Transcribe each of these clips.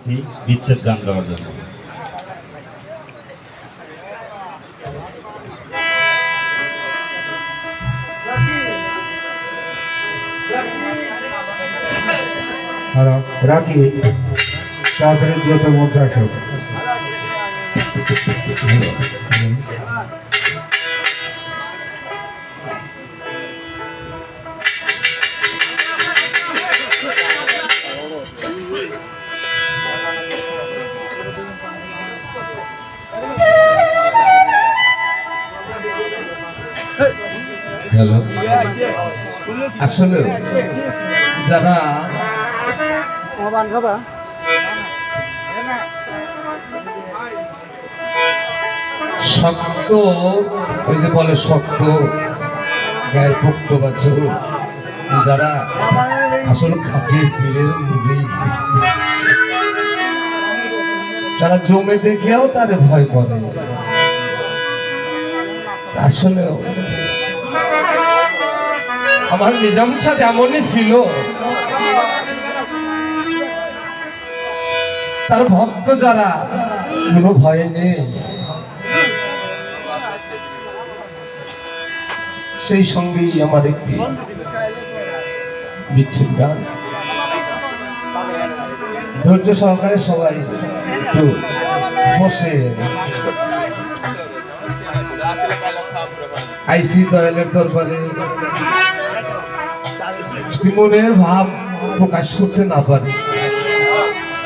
আসছি বিচ্ছেদ গান গাওয়ার জন্য হ্যালো রাখি তাড়াতাড়ি দ্রুত মধ্যে হ্যালো আসলে যারা শক্ত, ওই যে বলে শক্ত, গায়ের পোক্ত বাছুর যারা আসলে খাটির পীরের মুড়ি। তারা জমে দেখেও তারে ভয় করে। আসলেও আমার নিজাম ছাদ এমনই ছিল। তার ভক্ত যারা, কোনো ভয় নেই। সেই সঙ্গেই আমার একটি বিচ্ছেদ গান। ধৈর্য সহকারে সবাই একটু বসে। আইসি দয়ালের দরবারে। মনের ভাব প্রকাশ করতে না পারি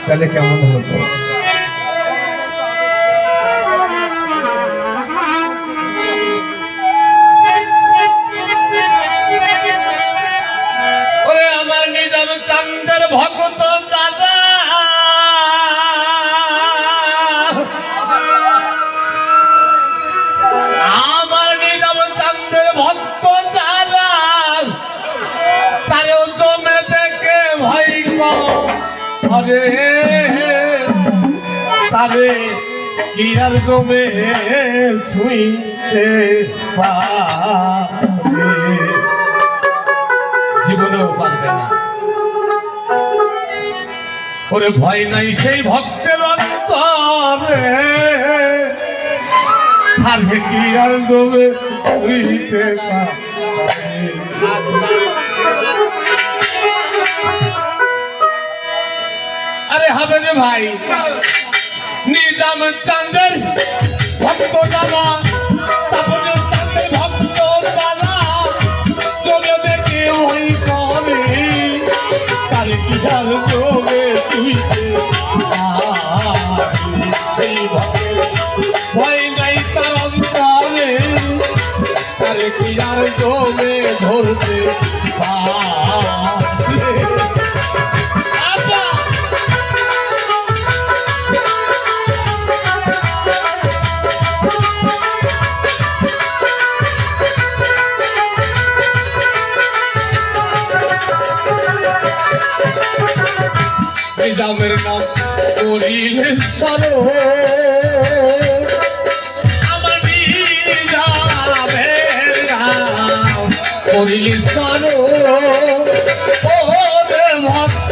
তাহলে কেমন হতো করে তারে কি আর জমে শুইতে পারে। জীবনেও পারবে না। ওরে ভয় নাই সেই ভক্তের অন্তরে। তারে কি আর জমে শুইতে পারে। ভাই। নিজাম চাঁদের ভক্ত দাদা তারপরে চাঁদের ওই করে তার কি আর চলে শুইতে সেই ভক্তের ভয় নাই তার অন্তরে, তার কি জমে করিলে সরো ভক্ত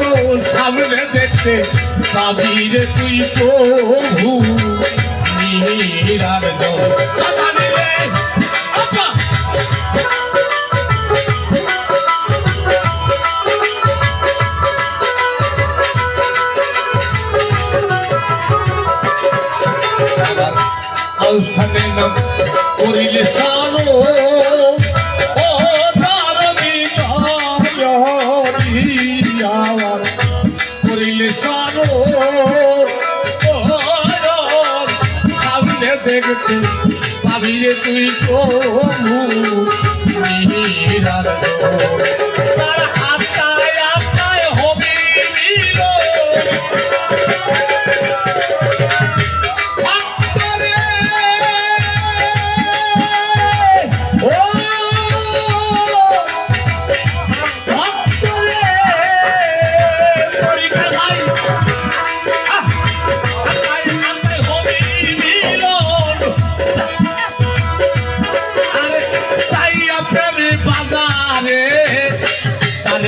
সামনে দেখতে কাবিরে তুই প্রভু নীরার কথা নিলে আব্বা। আলসানে নাম তুই প্রভু নিরার আত্মায় আত্মায় হবে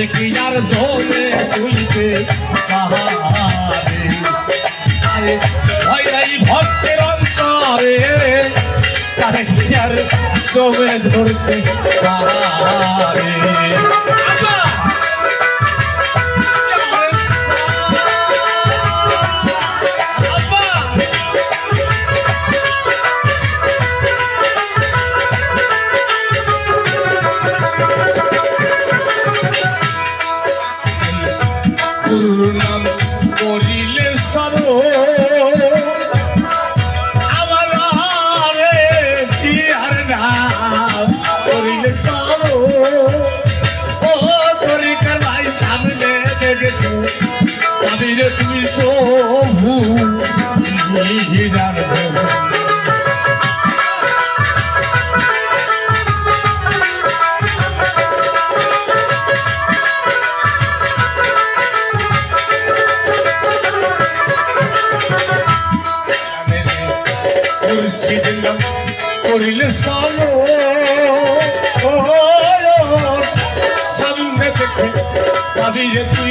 কি আর জমে শুইতে ভক্তের অন্তরে তারে কি আর জমে ধরতে পারে করিলে সালো সামনে দেখে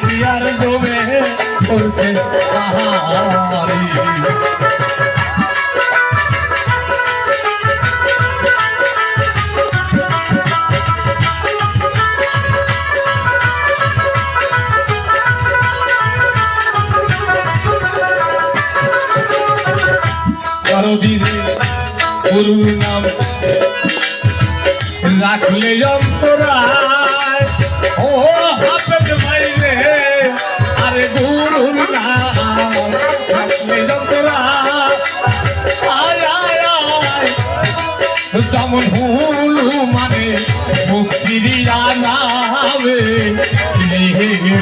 কি আর জমে করতে আহারি নাম রাখলে অন্তরায় ও যেমন হুলু মানে মুক্তির নামে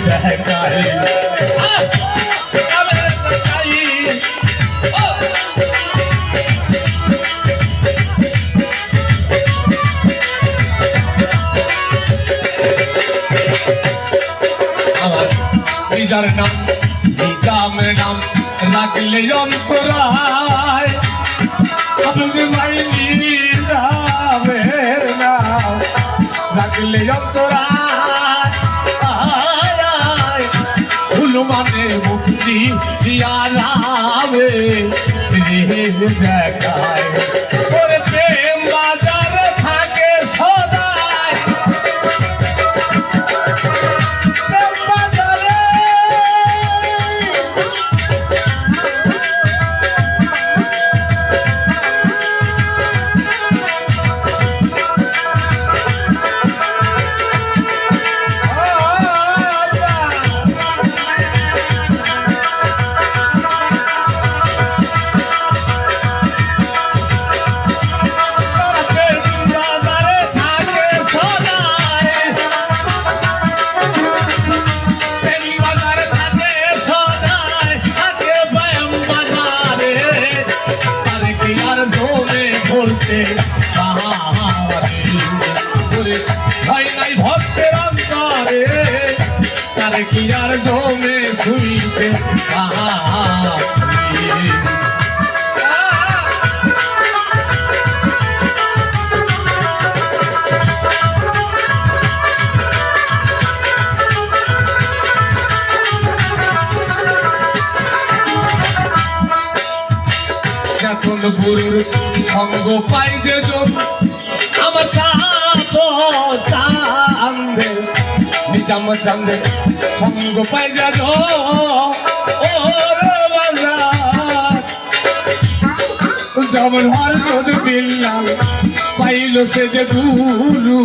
দেখায় আহ! আমি দেখাই আমার নিজার নাম নিজামের নাম রাখলে অন্তরায় আর জমে শুইতে এখন গুরুর সঙ্গ পাই যে জন নিজাম চান্দে সঙ্গ পাই যে জন ও যেমন হর যদি বিল্লাম পাইল সে যে গুরু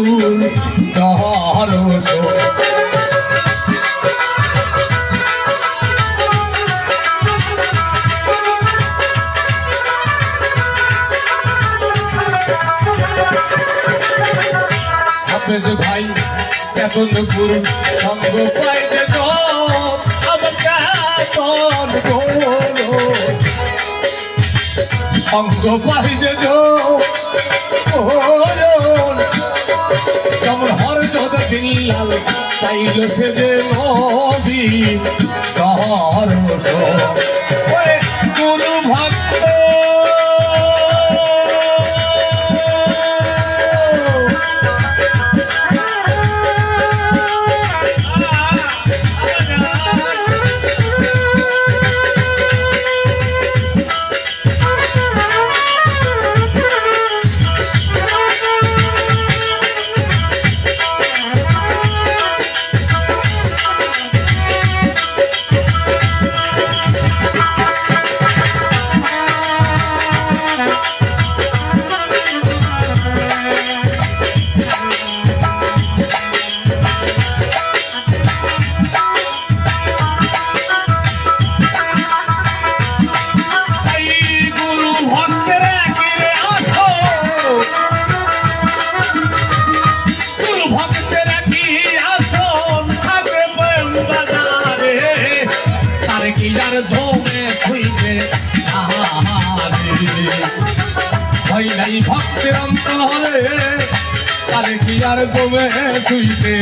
দহরস হাফেজ গুরু সঙ্গ পাইতে তো আমার কেতন সঙ্গ পাইতে তো যেমন হর যত দিলাল তাইল সে যে নবী তহর ভয় অন্ত হলে অন্তরে কি আর কমে শুইতে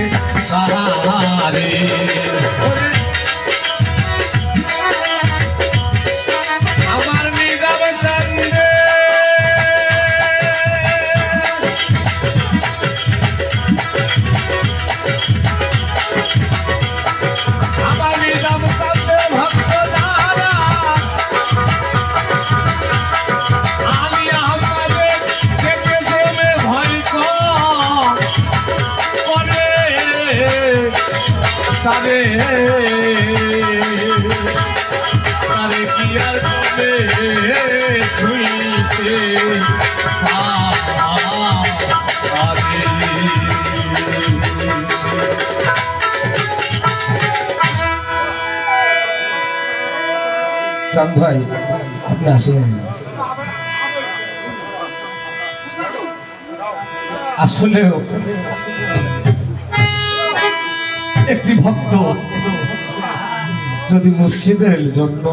আহারে। ওরে চাঁদ ভাই আপনি আসেন। আসলেও একটি ভক্ত যদি মুর্শিদের জন্য